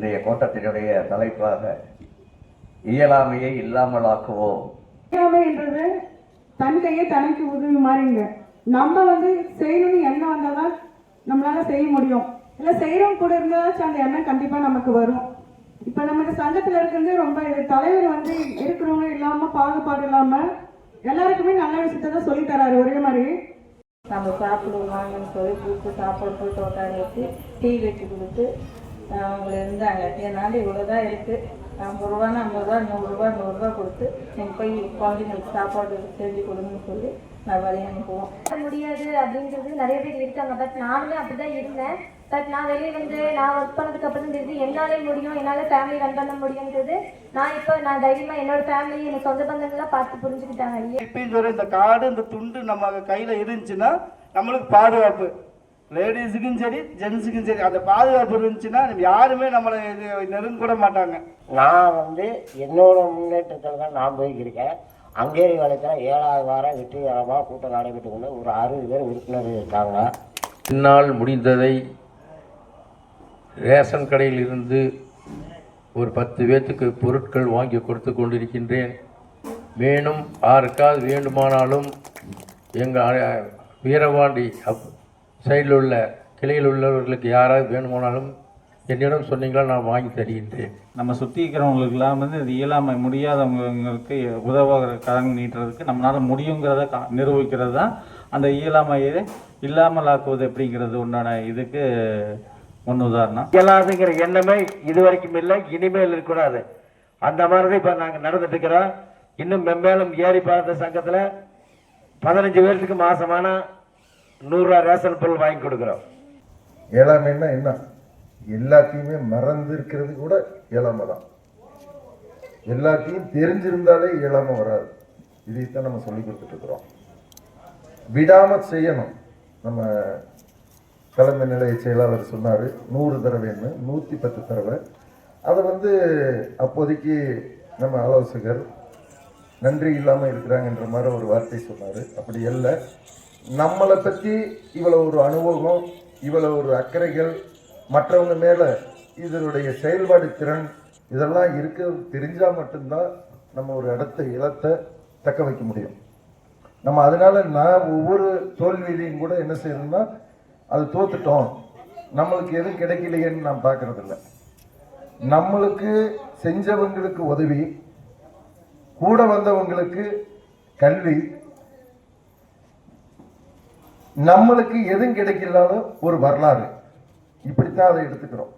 இன்றைய கூட்டத்தினுடைய தலைப்பாக இயலாமையை இல்லாமலாக்குவோம். இயலாமை என்றது தன் கையே தனக்கு உதவி மாதிரிங்க நம்ம வந்து செய்யணும்னு எண்ணம் வந்தாதான் நம்மளால செய்ய முடியும். இல்லை செய்கிறவங்க கூட இருந்தாச்சும் அந்த எண்ணம் கண்டிப்பாக நமக்கு வரும். இப்போ நம்ம சங்கத்தில் இருக்கிறது ரொம்ப தலைவர் வந்து இருக்கிறவங்க இல்லாமல் பாகுபாடு இல்லாமல் எல்லாருக்குமே நல்ல விஷயத்த தான் சொல்லி தராரு ஒரே மாதிரி. நம்ம சாப்பிடுவாங்கன்னு சொல்லி கூப்பிட்டு சாப்பாடு போட்டு உட்கார வச்சு டீ வச்சு கொடுத்து அவங்க இருந்தாங்க என்னால் இவ்வளோ தான் இருக்குது ஐம்பது ரூபான்னா ஐம்பது ரூபா நூறுரூவா நூறுரூவா கொடுத்து நீங்கள் போய் குழந்தைங்களுக்கு சாப்பாடு செஞ்சு கொடுங்கன்னு சொல்லி நான் வழி அனுப்புவோம். முடியாது அப்படின்றது நிறைய பேர் இருக்காங்க. பட் நானுமே அப்படிதான் இருந்தேன். பட் நான் வெளியே வந்து நான் ஒர்க் பண்ணதுக்கு அப்புறம் தெரிஞ்சு என்னாலே முடியும் என்னால ஃபேமிலி ரன் பண்ண முடியுன்றது நான் இப்போ நான் தைரியமா என்னோட ஃபேமிலி என் சொந்த பந்தங்கள்லாம் பார்த்து புரிஞ்சுக்கிட்டாங்க. இப்பயும் சொல்ற இந்த கார்டு இந்த துண்டு நம்ம கையில் இருந்துச்சுன்னா நம்மளுக்கு பாதுகாப்பு. லேடிஸுக்கும் சரி ஜென்ஸுக்கும் சரி அந்த பாதுகாப்பு இருந்துச்சுன்னா யாருமே நம்மளை இது நெருங்க கூட மாட்டாங்க. நான் வந்து என்னோட முன்னேற்றத்தில் தான் நான் போய்க்கிருக்கேன். அங்கேரி வளத்தில் ஏழாவது வாரம் வெற்றிகரமாக கூட்டம் நடைபெற்று கொண்டு ஒரு அறுபது பேர் உறுப்பினர் இருக்காங்க. என்னால் முடிந்ததை ரேஷன் கடையில் இருந்து ஒரு பத்து பேர்த்துக்கு பொருட்கள் வாங்கி கொடுத்து கொண்டிருக்கின்றேன். மேலும் யாருக்காவது வேண்டுமானாலும் எங்கள் வீரபாண்டி அப் சைடில் உள்ள கிளையில் உள்ளவர்களுக்கு யாராவது வேணுமானாலும் என்னிடம் சொன்னீங்களா நான் வாங்கி தருகின்றேன். நம்ம சுற்றி இருக்கிறவங்களுக்குலாம் வந்து இது இயலாமை முடியாதவங்களுக்கு உதவுகிற கரம் நீட்டுறதுக்கு நம்மளால் முடியுங்கிறத கா நிரூபிக்கிறது தான் அந்த இயலாமையை இல்லாமல் ஆக்குவது அப்படிங்கிறது உண்டான இதுக்கு முன் உதாரணம். இயலாதுங்கிற எண்ணமே இது வரைக்கும் இல்லை இனிமேல் இருக்கக்கூடாது. அந்த மாதிரி தான் இப்போ நாங்கள் நடந்துட்டு இருக்கிறோம் இன்னும் மென்மேலும் ஏரி பார்த்த சங்கத்தில் பதினஞ்சு பேர்த்துக்கு மாசமான நூறுரூவா ரேஷன் பொருள் வாங்கி கொடுக்குறோம். ஏழாமைன்னா என்ன எல்லாத்தையுமே மறந்து இருக்கிறது கூட ஏழாமை தான். எல்லாத்தையும் தெரிஞ்சிருந்தாலே ஏழாமை வராது. இதைத்தான் நம்ம சொல்லி கொடுத்துட்ருக்குறோம் விடாமல் செய்யணும். நம்ம தலைமை நிலைய செயலாளர் சொன்னார் நூறு தடவைன்னு நூற்றி பத்து தடவை. அதை வந்து அப்போதைக்கு நம்ம ஆலோசகர் நன்றி இல்லாமல் இருக்கிறாங்கன்ற மாதிரி ஒரு வார்த்தை சொன்னார். அப்படி இல்லை நம்மளை பற்றி இவ்வளோ ஒரு அனுபவம் இவ்வளோ ஒரு அக்கறைகள் மற்றவங்க மேலே இதனுடைய செயல்பாடு திறன் இதெல்லாம் இருக்க தெரிஞ்சால் மட்டும்தான் நம்ம ஒரு இடத்த இலத்தை தக்க வைக்க முடியும். நம்ம அதனால நான் ஒவ்வொரு தோல்வியிலையும் கூட என்ன செய்யணும்னா அது தோத்துட்டோம். நம்மளுக்கு எதுவும் கிடைக்கலையேன்னு நான் பார்க்குறதில்ல நம்மளுக்கு செஞ்சவங்களுக்கு உதவி கூட வந்தவங்களுக்கு கல்வி நம்மளுக்கு எதுவும் கிடைக்கலனாலும் ஒரு வரலாறு. இப்படித்தான் அதை எடுத்துக்கிறோம்.